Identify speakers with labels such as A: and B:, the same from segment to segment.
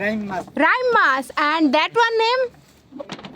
A: Rhyme mask.
B: Rhyme mass and that one name?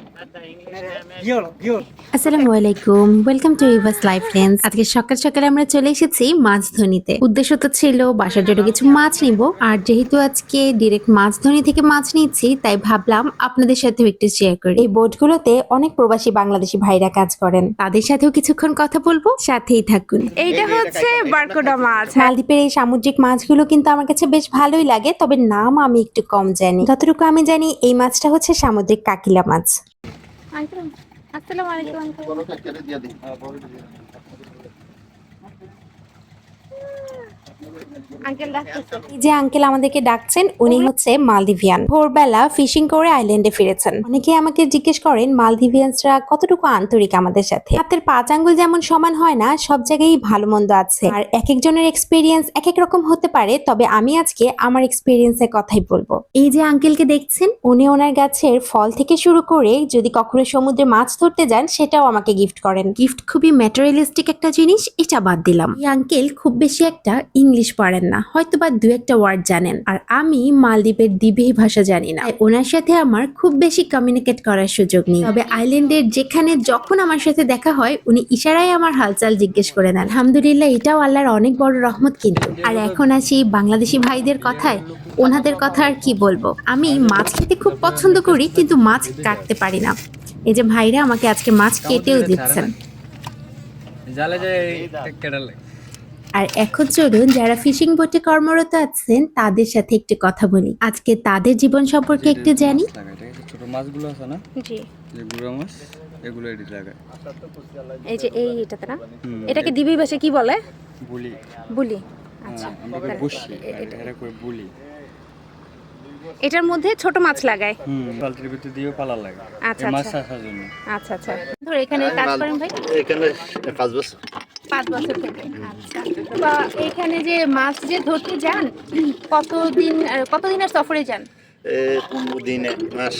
C: আসসালামু আলাইকুম। Welcome to ইভাস life friends আজকে সকাল সকালে আমরা চলে এসেছি মাছ ধনিতে। উদ্দেশ্য তো ছিল বাসার জন্য কিছু মাছ নিব। আর যেহেতু আজকে ডিরেক্ট মাছ ধনি থেকে মাছ নিচ্ছি তাই ভাবলাম আপনাদের সাথেও একটু শেয়ার করি। এই বোটগুলোতে অনেক প্রবাসী বাংলাদেশি ভাইরা কাজ করেন। তাদের সাথেও কিছুক্ষণ কথা বলব সাথেই থাকুন।
B: এইটা হচ্ছে বারকোডা মাছ।
C: মালদ্বীপের এই সামুদ্রিক মাছগুলো কিন্তু আমার কাছে বেশ ভালোই লাগে তবে নাম আমি একটু কম জানি। যতটুকু আমি জানি এই মাছটা হচ্ছে সামুদ্রিক কাকিলা মাছ।
B: আঙ্কেল আসসালামু আলাইকুম আঙ্কেল আঙ্কেল ডাকতেছে
C: এই যে আঙ্কেল আমাদেরকে ডাকছেন উনি হচ্ছে মালদিভিয়ান ভোরবেলা ফিশিং করে আইল্যান্ডে ফিরেছেন। অনেকে আমাকে জিজ্ঞেস করেন মালদিভিয়ানসরা কতটুকু আন্তরিক আমাদের সাথে? হাতের পাঁচ আঙ্গুল যেমন সমান হয় না সব জায়গায় ভালো মন্দ আছে। আর এক একজনের এক্সপিরিয়েন্স এক এক রকম হতে পারে তবে আমি আজকে আমার এক্সপিরিয়েন্সের কথাই বলব। এই যে আঙ্কেলকে দেখছেন উনি ওনার গাছের ফল থেকে শুরু করে যদি কখনো সমুদ্রে মাছ ধরতে যান সেটাও আমাকে গিফট করেন। গিফট খুবই ম্যাটেরিয়ালিস্টিক একটা জিনিস এটা বাদ দিলাম। এই আঙ্কেল খুব বেশি একটা ইংলিশ পারেন না। হয়তো বা দু একটা ওয়ার্ড জানেন। আর আমি মালদ্বীপের দ্বীপে ভাষা জানি না। ওনার সাথে আমার খুব বেশি কমিউনিকেট করার সুযোগ নেই। তবে আইল্যান্ডের যেখানে যখন আমার সাথে দেখা হয়, উনি ইশারায় আমার হালচাল জিজ্ঞেস করে নেন। আলহামদুলিল্লাহ, এটাও আল্লাহর অনেক বড় রহমত কিন্তু। আর এখন আসি বাংলাদেশি ভাইদের কথায়। ওনাদের কথা আর কি বলব? আমি মাছ খেতে খুব পছন্দ করি, কিন্তু মাছ কাটতে পারি না। এই যে ভাইরা আমাকে আজকে মাছ কেটেও দিচ্ছেন।
D: জালে যায় কেটালে
C: আর এখন চলুন যারা ফিশিং বোটে কর্মরত আছেন তাদের সাথে একটু কথা বলি। আজকে তাদের জীবন সম্পর্কে একটু জানি।
D: ছোট মাছগুলো আছে না?
B: জি।
D: মাছ এগুলো লাগায়।
B: এই যে এই এটাতে না? এটাকে দিবি ভাষায় কি বলে?
D: বুলি।
B: বুলি। আচ্ছা
D: হ্যাঁ, আমরা বসি এটা করে বুলি।
B: এটার মধ্যে ছোট মাছ লাগায়।
D: হুম বালতির ভিতর দিয়েও পালা লাগে।
B: আচ্ছা,
D: মাছ
B: আচ্ছা।
D: আসার জন্য।
B: আচ্ছা আচ্ছা। ধর এখানে কাজ করেন ভাই।
E: এখানে বছর।
B: পাঁচ বছর থেকে। আচ্ছা। বা এখানে যে মাছ যে ধরতে যান কতদিন কতদিনের সফরে যান?
E: পনেরো দিন এক মাস।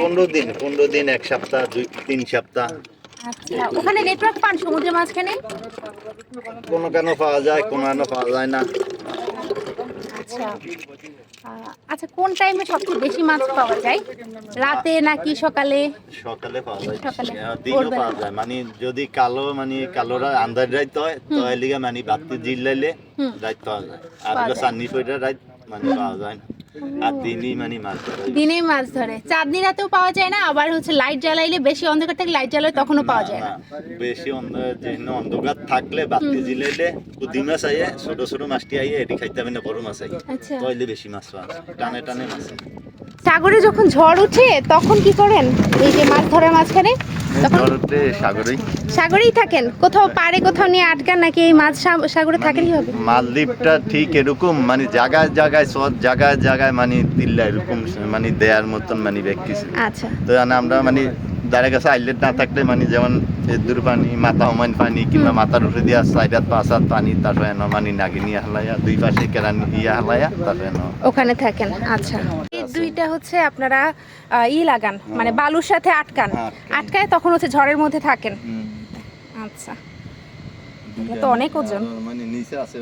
E: পনেরো দিন পনেরো দিন এক সপ্তাহ দুই তিন সপ্তাহ।
B: আচ্ছা ওখানে নেটওয়ার্ক পান সমুদ্রের মাঝখানে?
E: কোনো কেন পাওয়া যায় কোনো কেন পাওয়া যায় না।
B: আচ্ছা। আচ্ছা কোন টাইমে সবচেয়ে বেশি মাছ পাওয়া যায়? রাতে নাকি সকালে?
E: সকালে পাওয়া যায়।
B: সকালে,
E: দিনও পাওয়া যায়। মানে যদি কালো মানে কালোরা আন্দাজ রাইত হয় তো এলিগা মানে বাতি জিলাইলে
B: হুম।
E: রাইত পাওয়া যায়। আর। চান্নি রাইত মানে পাওয়া যায় না। আর দিনই মানে মাছ ধরে। যায়।
B: মাছ ধরে। চাঁদনি রাতেও পাওয়া যায় না আবার হচ্ছে লাইট জ্বালাইলে বেশি অন্ধকার থাকলে লাইট জ্বালালে তখনও পাওয়া যায় না।
E: না, বেশি অন্ধকার অন্ধকার থাকলে বাতি জ্বালাইলে কুদি মাছ আইয়ে ছোট ছোট মাছটি আইয়ে এটি খাইতে হবে না বড় মাছ আইয়ে।
B: আচ্ছা।
E: তাইলে বেশি মাছ পাওয়া টানে টানে মাছ
B: সাগরে যখন ঝড় উঠে তখন কি করেন? এই যে মাছ ধরার মাঝখানে তখন
E: ধরতে সাগরই।
B: সাগরেই থাকেন? কোথাও পারে কোথাও নিয়ে আটকান নাকি এই মাছ সাগরে থাকেন কীভাবে
E: মালদ্বীপটা ঠিক এরকম মানে জায়গায় জায়গায় সব জায়গায় জায়গায় মানে তিল্লা এরকম মানে দেয়ার মতন মানে ব্যক্তিছে
B: আচ্ছা।
E: তো মানে আমরা মানে দ্বারা কাছে আইলেট না থাকলে মানে যেমন এদুর পানি মাথা হমান পানি কিংবা মাথার উঠে দিয়া সাইডাত পাঁচাত পানি তারপরে মানে নাগিনি হালাইয়া দুই পাশে কেরানি ইয়া হালাইয়া তারপরে
B: ওখানে থাকেন আচ্ছা। দুইটা হচ্ছে আপনারা ই লাগান মানে বালুর সাথে আটকান।
E: হ্যাঁ, আটকান।
B: আটকায় তখন হচ্ছে ঝড়ের মধ্যে থাকেন। আচ্ছা। এটা তো অনেক ওজন।
E: মানে নিচে আছে।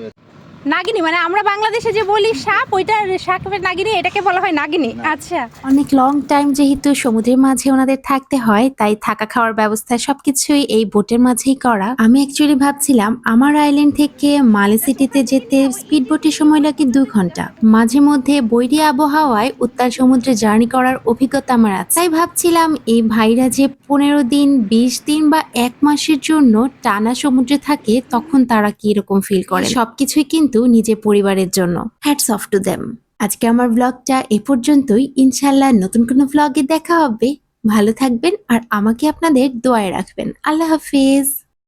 B: নাগিনী মানে আমরা বাংলাদেশে যে বলি সাপ ওইটা সাপের নাগিনী এটাকে বলা হয় নাগিনী। আচ্ছা।
C: অনেক লং টাইম যেহেতু সমুদ্রের মাঝে ওনাদের থাকতে হয় তাই থাকা খাওয়ার ব্যবস্থা সবকিছুই এই বোটের মাঝেই করা। আমি অ্যাকচুয়ালি ভাবছিলাম আমার আইল্যান্ড থেকে মালে সিটিতে যেতে স্পিড বোটের সময় লাগে দু ঘণ্টা। মাঝে মধ্যে বৈরী আবহাওয়ায় উত্তাল সমুদ্রে জার্নি করার অভিজ্ঞতা আমার আছে। তাই ভাবছিলাম এই ভাইরা যে পনেরো দিন বিশ দিন বা এক মাসের জন্য টানা সমুদ্রে থাকে তখন তারা কি রকম ফিল করে? সবকিছুই কিন্তু নিজের পরিবারের জন্য। হ্যাটস অফ টু দেম আজকে আমার ব্লগটা এ পর্যন্তই। ইনশাল্লাহ নতুন কোনো ব্লগে দেখা হবে। ভালো থাকবেন আর আমাকে আপনাদের দোয়ায় রাখবেন। আল্লাহ হাফিজ।